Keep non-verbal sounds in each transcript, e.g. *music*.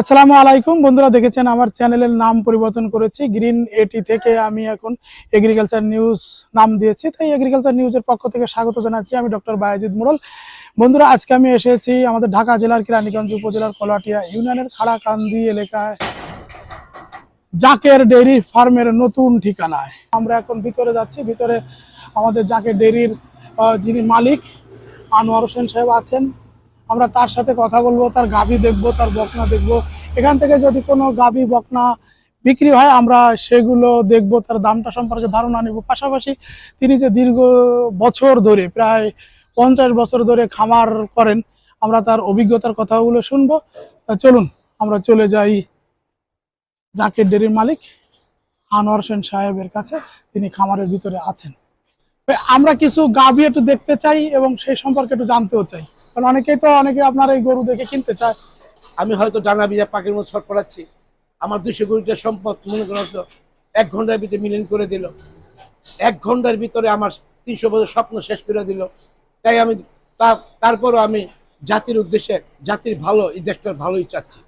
আসসালামু আলাইকুম। বন্ধুরা দেখেছেন আমার চ্যানেলের নাম পরিবর্তন করেছি। গ্রিন এটি থেকে আমি এখন এগ্রিকালচার নিউজ নাম দিয়েছি। তাই এগ্রিকালচার নিউজের পক্ষ থেকে স্বাগত জানাচ্ছি আমি ডক্টর বায়াজিদ মোড়ল। বন্ধুরা, আজকে আমি এসেছি আমাদের ঢাকা জেলার কিরানীগঞ্জ উপজেলার কলাটিয়া ইউনিয়নের খাড়াকান্দি এলাকায়, জাকের ডেইরি ফার্মের নতুন ঠিকানায়। আমরা এখন ভিতরে যাচ্ছি। ভিতরে আমাদের জাকের ডেইরির যিনি মালিক, আনোয়ার হোসেন সাহেব আছেন। আমরা তার সাথে কথা বলব, তার গাভী দেখব, তার বকনা দেখব। এখান থেকে যদি কোনো গাভী, বকনা বিক্রি হয়, আমরা সেগুলো দেখব, তার দামটা সম্পর্কে ধারণা নেব। পাশাপাশি তিনি যে দীর্ঘ বছর ধরে, প্রায় পঞ্চাশ বছর ধরে খামার করেন, আমরা তার অভিজ্ঞতার কথাগুলো শুনব। তা চলুন, আমরা চলে যাই জাকের ডেরির মালিক, আনোয়ার সেন সাহেবের কাছে। তিনি খামারের ভিতরে আছেন। আমরা কিছু গাভী একটু দেখতে চাই এবং সেই সম্পর্কে একটু জানতেও চাই। কারণ অনেকেই তো, অনেকে আপনার এই গরু দেখে কিনতে চায়। আমি হয়তো ডানা বিজা পাখির মতো ছট পড়াচ্ছি। আমার দুশো কোটিটা সম্পদ মনে করো এক ঘণ্টার ভিতরে মিলিয়ন করে দিল। এক ঘণ্টার ভিতরে আমার তিনশো বছর স্বপ্ন শেষ করে দিল। তাই আমি তারপরও আমি জাতির উদ্দেশ্যে, জাতির ভালো, এই দেশটার ভালোই চাচ্ছি।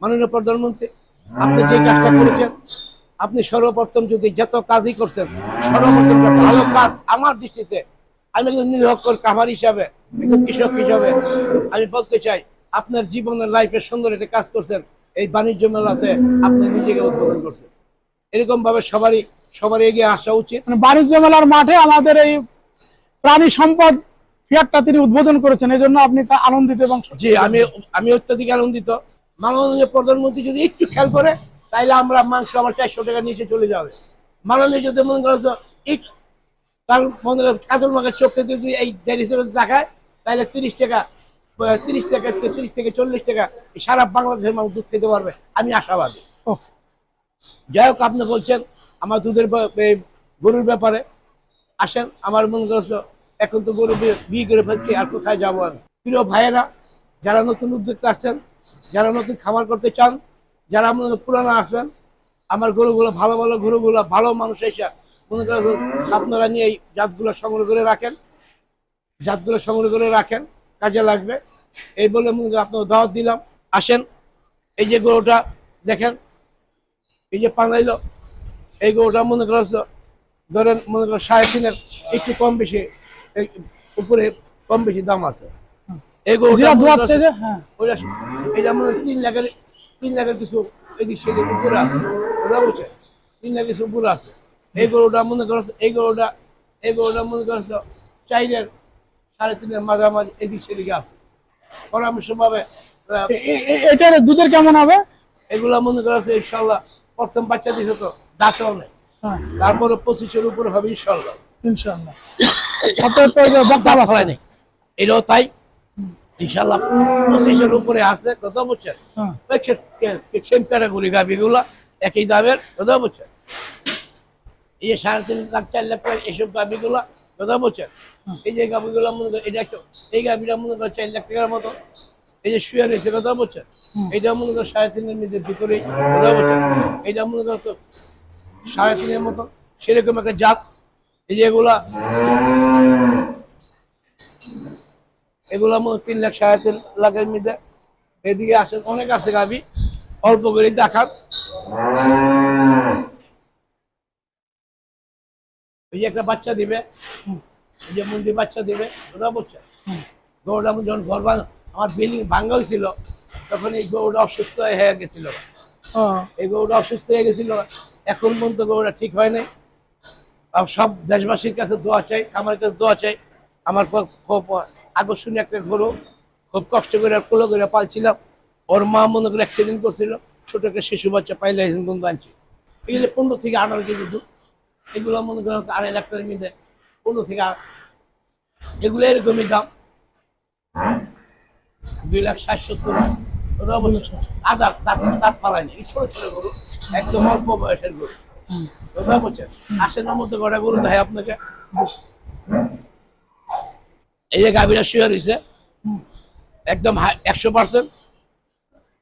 মাননীয় প্রধানমন্ত্রী, আপনি যে কাজটা করেছেন, আপনি সর্বপ্রথম যদি যত কাজই করছেন, সর্বপ্রথম ভালো কাজ আমার দৃষ্টিতে আমি একজন নিরক্ষর কামার হিসাবে একজন কৃষক হিসাবে আমি বলতে চাই আপনার জীবনের লাইফে সুন্দর একটা কাজ করছেন এই বাণিজ্য মেলাতে আপনি নিজেকে উদ্বোধন করছেন। এরকম ভাবে সবারই সবার এগিয়ে আসা উচিত। মানে বাণিজ্য মেলার মাঠে আমাদের এই প্রাণী সম্পদ ফিয়ারটা তিনি উদ্বোধন করেছেন এই জন্য আপনি তা আনন্দিত এবং জি আমি আমি অত্যাধিক আনন্দিত। মাননীয় প্রধানমন্ত্রী যদি একটু খেয়াল করে তাইলে আমরা মাংস আমার চারশো টাকা নিচে চলে যাবে। মাননীয় যদি মনে করছ তার মনে কাজল মাখা চোখে যদি এই দেড় হিসেবে দেখায় তাহলে তিরিশ টাকা তিরিশ টাকা তিরিশ থেকে চল্লিশ টাকা সারা বাংলাদেশের মানুষ দুধ খেতে পারবে। আমি আশাবাদী। ও, যাই হোক আপনি বলছেন আমার দুধের গরুর ব্যাপারে। আসেন আমার মনে করছ এখন তো গরু বিয়ে- করে ফেলছি আর কোথায় যাব আমি? প্রিয় ভাইয়েরা যারা নতুন উদ্যোক্তা আসছেন যারা নতুন খামার করতে চান যারা পুরানো আছেন আমার গরুগুলো ভালো ভালো গরুগুলো ভালো মানুষ এসে মনে করেন আপনারা নিয়ে এই জাতগুলো সংগ্রহ করে রাখেন জাতগুলো সংগ্রহ করে রাখেন কাজে লাগবে। এই বলে মনে করেন আপনাকে দাওয়াত দিলাম। আসেন এই যে গরুটা দেখেন এই যে পাঙ্গাইলো এই গরুটা মনে করছ ধরেন মনে করো সাড়ে তিনের একটু কম বেশি উপরে কম বেশি দাম আছে। এই গরুটা মনে করো- হ্যাঁ। এটা মনে তিন লাখের তিন লাখের কিছু এদিক সেদিক উপরে আছে। বুঝছে তিন লাখের কিছু উপরে আছে। এই গরুটা মনে করছ এই গরুটা এই গরুটা মনে করছ চাইরের সাড়ে তিনের মাঝামাঝি এদিক সেদিকে আছে। পরামর্শ ভাবে আহ, এ- এ- এ- এটার দুধের কেমন হবে? এগুলা মনে করছে ইনশাল্লাহ প্রথম বাচ্চা দিছে তো দাঁতও নেই হ্যাঁ। তারপরে পঁচিশের উপরে হবে ইনশাল্লাহ। দাঁত নেই এটাও তাই। ইনশাল্লাহ পঁচিশের উপরে আছে কত বুঝছেন হ্যাঁ। সেম ক্যাটাগরি গাভি একই দামের কথা বলছেন এই যে সাড়ে তিন লাখ চার লাখ টাকা এইসব গাভি গুলা কথা বলছেন এই যে গাভি গুলা মনে করেন এটা একটা এই গাভিটা মনে করেন চার লাখ টাকার মতো। এই যে শুয়ে রয়েছে কথা বলছেন এটা মনে করেন সাড়ে তিনের মধ্যে ভিতরেই কথা বলছেন। এটা মনে করেন তো সাড়ে তিনের মতো সেরকম একটা জাত। এই যে এগুলা এগুলা মনে তিন লাখ সাড়ে তিন লাখের মধ্যে। এদিকে আসেন অনেক আছে গাভি অল্প করে দেখান। এই যে একটা বাচ্চা দিবে। যে মুন্ডি বাচ্চা দিবে ওরা বলছে গরুটা যখন ঘর আমার বিল্ডিং ভাঙ্গা হয়েছিল তখন এই গরুটা অসুস্থ হয়ে গেছিল। এই গরুটা অসুস্থ হয়ে গেছিল এখন পর্যন্ত গরুটা ঠিক হয় নাই। সব দেশবাসীর কাছে দোয়া চাই আমার কাছে দোয়া চাই। আমার খুব আকর্ষণীয় একটা গরু খুব কষ্ট করে আর কোলো করে পালছিলাম। ওর মা মনে করে অ্যাক্সিডেন্ট করছিল ছোট একটা শিশু বাচ্চা পাইলে পর্যন্ত আনছি। এগুলো পনেরো থেকে আঠারো কেজি দুধ। এগুলো মনে করেন আড়াই লাখ টাকার মধ্যে পনেরো থেকে এগুলো এরকমই দাম। দুই লাখ ষাট সত্তর গরু, একদম অল্প বয়সের গরু। ওরা বলছে আশের মধ্যে গরু দেয় আপনাকে? এই যে শুয়ে একদম একশো পার্সেন্ট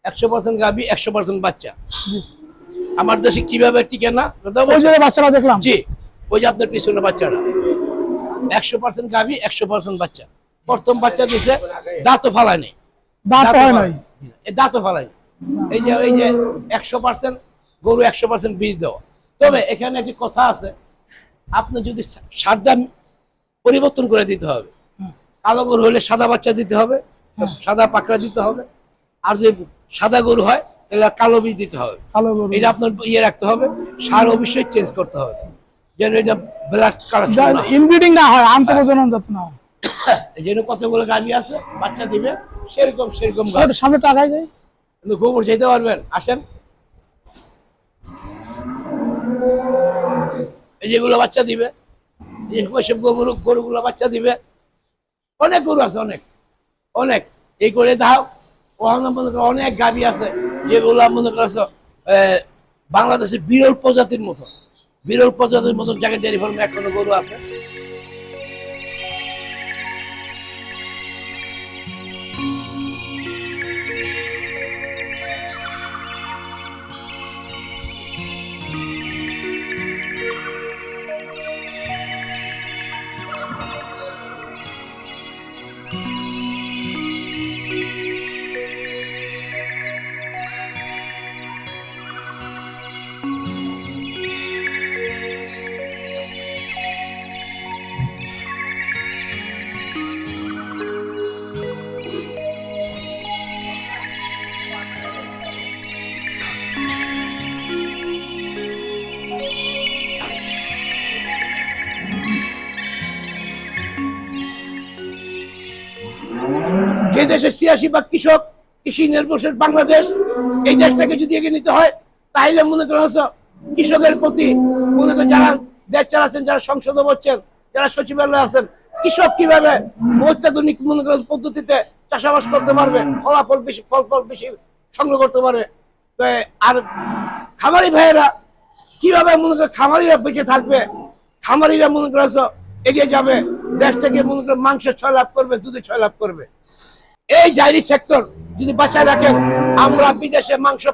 একশো পার্সেন্ট গাভী, একশো পার্সেন্ট বাচ্চা। আমার দেশে কীভাবে টিকে না? বাচ্চারা দেখলাম। জি ওই যে আপনার পিছনে বাচ্চাটা একশো পার্সেন্ট গাভী একশো পার্সেন্ট বাচ্চা। প্রথম বাচ্চা দিছে দাঁতও ফালায় নেই। দাঁত দাঁতও হয় ফালায়। এই যে এই যে একশো পার্সেন্ট গরু একশো পার্সেন্ট বীজ দেওয়া। তবে এখানে একটি কথা আছে আপনি যদি সারটা পরিবর্তন করে দিতে হবে। কালো গরু হলে সাদা বাচ্চা দিতে হবে সাদা পাকড়া দিতে হবে। আর যদি সাদা গরু হয় তাহলে কালো বীজ দিতে হবে। এটা আপনার ইয়ে রাখতে হবে সার অবশ্যই চেঞ্জ করতে হবে। যেন এটা ব্ল্যাক কালার ইনব্রিডিং না হয়। আন্ত প্রজনন যাতে না হয়। *coughs* এই কতগুলো গাভী আছে বাচ্চা দিবে সেরকম সেরকম সামনে টাকায় যায় কিন্তু গোবর যেতে পারবেন আসেন। এই যেগুলো বাচ্চা দিবে এই সব গরু গরুগুলো বাচ্চা দিবে। অনেক গরু আছে অনেক। অনেক। এই করে দাও ওখানে অনেক গাভী আছে। যেগুলো মনে করছ বাংলাদেশে বিরল প্রজাতির মতো, বিরল প্রজাতির মতো জায়গায় ডেয়ারি ফার্মে এখনও গরু আছে। দেশে ছিয়াশি বা কৃষক কৃষি নির্ভরশীল বাংলাদেশ, এই দেশটাকে যদি এগিয়ে নিতে হয় তাহলে মনে করা কৃষকের প্রতি মনে করেন যারা দেশ চালাচ্ছেন, যারা সংসদে বসছেন, যারা সচিবালয়ে আছেন, কৃষক কীভাবে অত্যাধুনিক মনে করেন পদ্ধতিতে চাষাবাস করতে পারবে, ফলাফল বেশি ফল ফল বেশি সংগ্রহ করতে পারবে? আর খামারি ভাইয়েরা কীভাবে মনে করে খামারিরা বেঁচে থাকবে? খামারিরা মনে করছ এগিয়ে যাবে দেশ থেকে মনে করে মাংস ছয় লাভ করবে দুধে ছয় লাভ করবে। এই ডায়েরি সেক্টর যদি বাঁচায় রাখেন, আমরা বিদেশে মাংস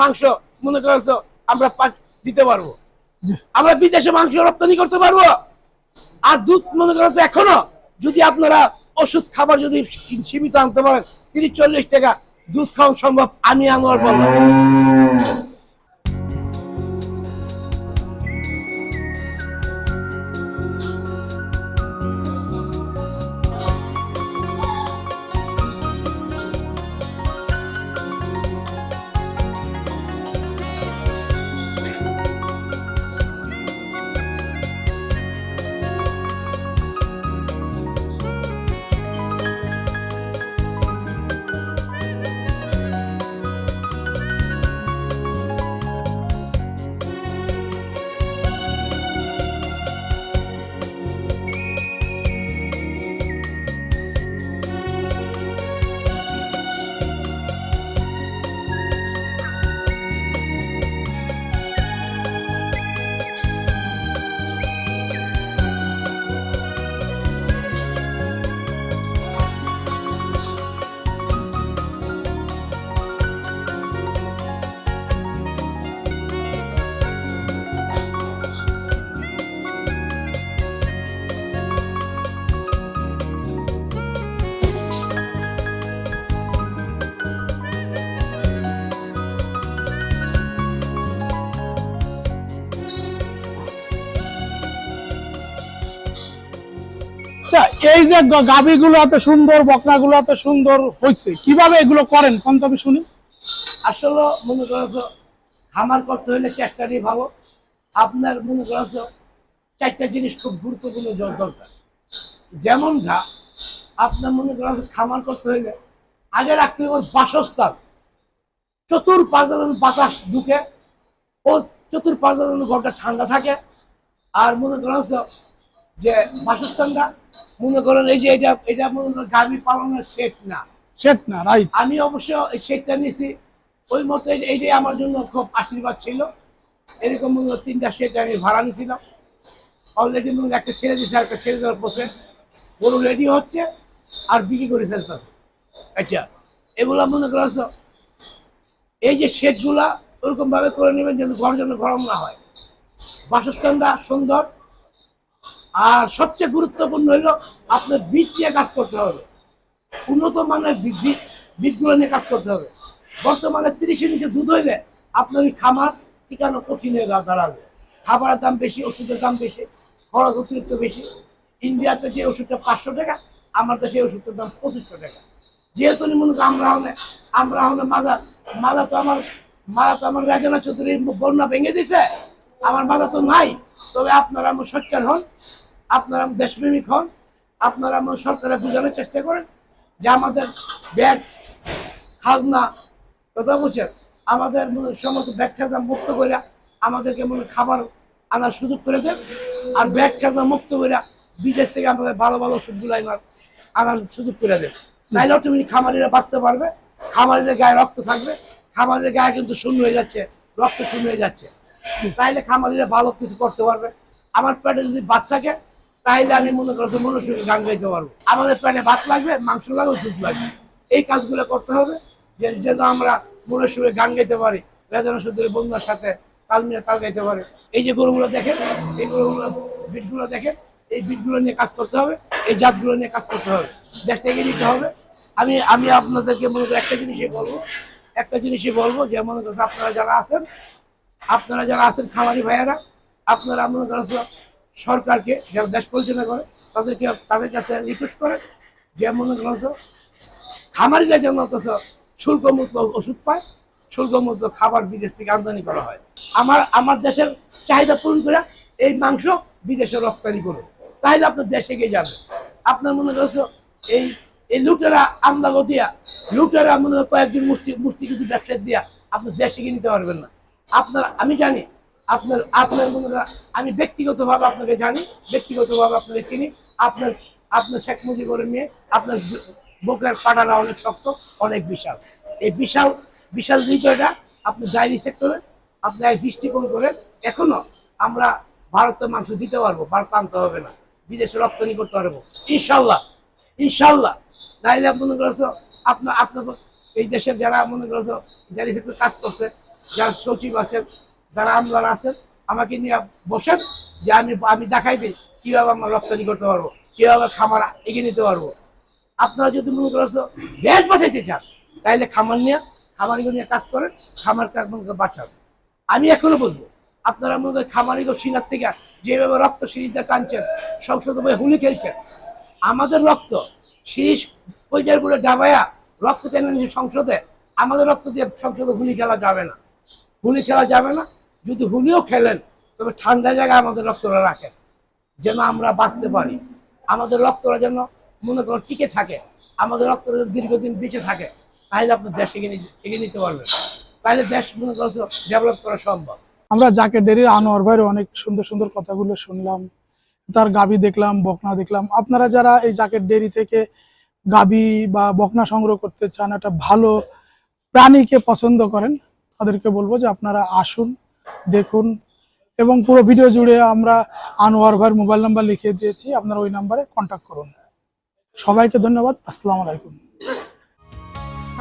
মাংস মনে করছ আমরা দিতে পারব। আমরা বিদেশে মাংস রপ্তানি করতে পারব। আর দুধ মনে করেন তো এখনও যদি আপনারা ওষুধ খাবার যদি সীমিত আনতে পারেন, তিরিশ চল্লিশ টাকা দুধ খাওয়া সম্ভব, আমি আনোয়ার বললাম। যে গাভী গুলো এত সুন্দর বকনা গুলো এত সুন্দর হয়েছে কীভাবে এগুলো করেন? কোন তো আমি শুনি। আসলে মনে করছ খামার করতে হলে চেষ্টাটাই ভালো। আপনার মনে করছ চারটা জিনিস খুব গুরুত্বপূর্ণ জ- দরকার। যেমনটা আপনার মনে করছ খামার করতে হলে আগে রাখতে হবে বাসস্থান। চতুর পাঁচ বাতাস ঢুকে, ও চতুর পাঁচ ঘরটা ঠান্ডা থাকে। আর মনে করছ যে বাসস্থানটা মনে করেন এই যে এটা এটা মনে করেন গাভী পালনের সেট না। সেট না রাইট আমি অবশ্য এই সেটটা নিছি ওই মতো এই- এইটাই আমার জন্য খুব আশীর্বাদ ছিল। এরকম মনে তিনটা সেট আমি ভাড়া নিয়েছিলাম। অলরেডি মনে একটা ছেড়ে দিয়েছে আর একটা ছেড়ে দেওয়ার পথে গরু রেডি হচ্ছে আর বিক্রি করে ফেলতেছে। আচ্ছা এগুলো মনে করছ এই যে সেটগুলা ওরকম ভাবে করে নেবেন যেন ঘর যেন গরম না হয়। বাসস্থানটা সুন্দর আর সবচেয়ে গুরুত্বপূর্ণ হলো আপনার বীজ দিয়ে কাজ করতে হবে। উন্নত মানের বীজ- বীজ- বীজগুলো নিয়ে কাজ করতে হবে। বর্তমানে তিরিশের নিচে দুধ হইলে আপনার ওই খামার ঠিকানো কঠিন হয়ে দাঁড়াবে। খাবারের দাম বেশি, ওষুধের দাম বেশি, খরচ অতিরিক্ত বেশি। ইন্ডিয়াতে যে ওষুধটা পাঁচশো টাকা, আমার দেশে ওষুধটার দাম পঁচিশশো টাকা। যেহেতু মনে করেন আমরা হলে আমরা হলে মাজা মাজা তো আমার মাজা তো আমার রাজানা চৌধুরীর বন্যা ভেঙে দিছে। আমার মাজা তো নাই, তবে আপনারা আমার সচ্চার হন। আপনারা দেশপ্রেমিক হন, আপনারা আমার সরকারে বোঝানোর চেষ্টা করেন যে আমাদের ব্যাট, খাজনা, কথা বলছেন, আমাদের সমস্ত ব্যাট খাজনা মুক্ত করে আমাদেরকে মনে খাবার আনার সুযোগ করে দেন আর ব্যাট খাজনা মুক্ত করে বিদেশ থেকে আমাদের ভালো ভালো ওষুধগুলো আনার আনার সুযোগ করে দেন। নাইলে অটোমেটিক খামারিরা বাঁচতে পারবে, খামারিদের গায়ে রক্ত থাকবে, খামারিদের গায়ে কিন্তু শূন্য হয়ে যাচ্ছে, রক্ত শূন্য হয়ে যাচ্ছে। তাইলে খামারিরা ভালো কিছু করতে পারবে। আমার পেটে যদি থাকে তাইলে আমি মনে করছি মনুষ্যকে গান গাইতে পারব। আমাদের পেটে ভাত লাগবে, মাংস লাগবে, দুধ লাগবে। এই কাজগুলো করতে হবে যে যেন আমরা মনুষ্যকে গান গাইতে পারি। রেজানা সুন্দরী বন্ধুর সাথে তাল মিলে তাল গাইতে পারে। এই যে গরুগুলো দেখেন, এই গরুগুলো বিটগুলো দেখেন, এই বিটগুলো নিয়ে কাজ করতে হবে, এই জাতগুলো নিয়ে কাজ করতে হবে। দেশটাকে নিতে হবে। আমি আমি আপনাদেরকে মনে করি একটা জিনিসই বলব। একটা জিনিসই বলব যে, মনে করছে আপনারা যারা আছেন, আপনারা যারা আছেন খামারি ভাইয়েরা, আপনারা মনে করছ সরকারকে যারা দেশ পরিচালনা করে, তাদেরকে, তাদের কাছে রিকোয়েস্ট করে যে, মনে করছ খামারিরা যেন অথচ শুল্ক মুক্ত ওষুধ পায়, শুল্ক মুক্ত খাবার বিদেশ থেকে আমদানি করা হয়। আমার আমার দেশের চাহিদা পূরণ করে এই মাংস বিদেশে রপ্তানি করুন। তাহলে আপনার দেশে গিয়ে যাবে। আপনার মনে করছ এই এই লুটেরা আমলা দিয়া লুটেরা মনে কয়েকজন মুষ্টি মুষ্টি কিছু ব্যবসায় দিয়া আপনার দেশে গিয়ে নিতে পারবেন না। আপনার, আমি জানি আপনার আপনার করেন আমি ব্যক্তিগতভাবে আপনাকে জানি, ব্যক্তিগতভাবে আপনাকে চিনি। আপনার আপনার শেখ মুজিবুরের মেয়ে, আপনার বুকের পাটারা অনেক শক্ত, অনেক বিশাল। এই বিশাল বিশাল হৃদয়টা আপনি ডায়েরি সেক্টরে আপনি এক দৃষ্টিকোণ করেন, এখনও আমরা ভারতের মাংস দিতে পারব, ভারত আনতে হবে না, বিদেশে রপ্তানি করতে পারব। ইনশাল্লাহ ইনশাল্লাহ নাইলে মনে করছ আপনার আপনার এই দেশের যারা মনে করছ যারা সেক্টর কাজ করছে, যারা সচিব আছেন যারা আমলারা আছেন, আমাকে নিয়ে বসেন যে আমি আমি দেখাই দিই কীভাবে আমরা রপ্তানি করতে পারব, কীভাবে খামার এগিয়ে নিতে পারব। আপনারা যদি মনে করছ দেশ বাঁচাইতে চান তাহলে খামার নিয়ে খামারিগুলো নিয়ে কাজ করেন খামার বাঁচান। আমি এখনও বুঝব, আপনারা মনে করেন খামারিগো সিনার থেকে যেভাবে রক্ত সিঁড়িতে টানছেন সংসদে বই হুলি খেলছেন, আমাদের রক্ত শিরিষ পর্যায়েরগুলো ডাবায়া, রক্ত টেনে সংসদে, আমাদের রক্ত দিয়ে সংসদে হুলি খেলা যাবে না। হুলি খেলা যাবে না যদি হুলিও খেলেন, তবে ঠান্ডা জায়গায় আমাদের রক্তরা রাখেন, যেন আমরা বাঁচতে পারি। আমাদের রক্তরা যেন মনে করো টিকে থাকে, আমাদের রক্তরা দীর্ঘদিন বেঁচে থাকে, তাহলে আপনার দেশ এগিয়ে নিতে পারবেন। তাহলে দেশ মনে করছ ডেভেলপ করা সম্ভব। আমরা জাকের ডেরির আনোয়ার ভাইয়ের অনেক সুন্দর সুন্দর কথাগুলো শুনলাম, তার গাবি দেখলাম, বকনা দেখলাম। আপনারা যারা এই জাকের ডেরি থেকে গাবি বা বকনা সংগ্রহ করতে চান, একটা ভালো প্রাণীকে পছন্দ করেন, তাদেরকে বলব যে আপনারা আসুন দেখুন। এবং পুরো ভিডিও জুড়ে আমরা আনোয়ার ভাইয়ের মোবাইল নাম্বার লিখে দিয়েছি। আপনারা ওই নাম্বারে কন্ট্যাক্ট করুন। সবাইকে ধন্যবাদ। আসসালামু আলাইকুম।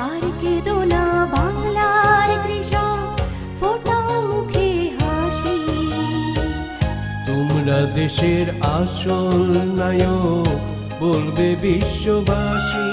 আর কেঁদো না বাংলার কৃষক ফোটা মুখে হাসি। তোমরা দেশের আসল নায়ক বলবে বিশ্ববাসী।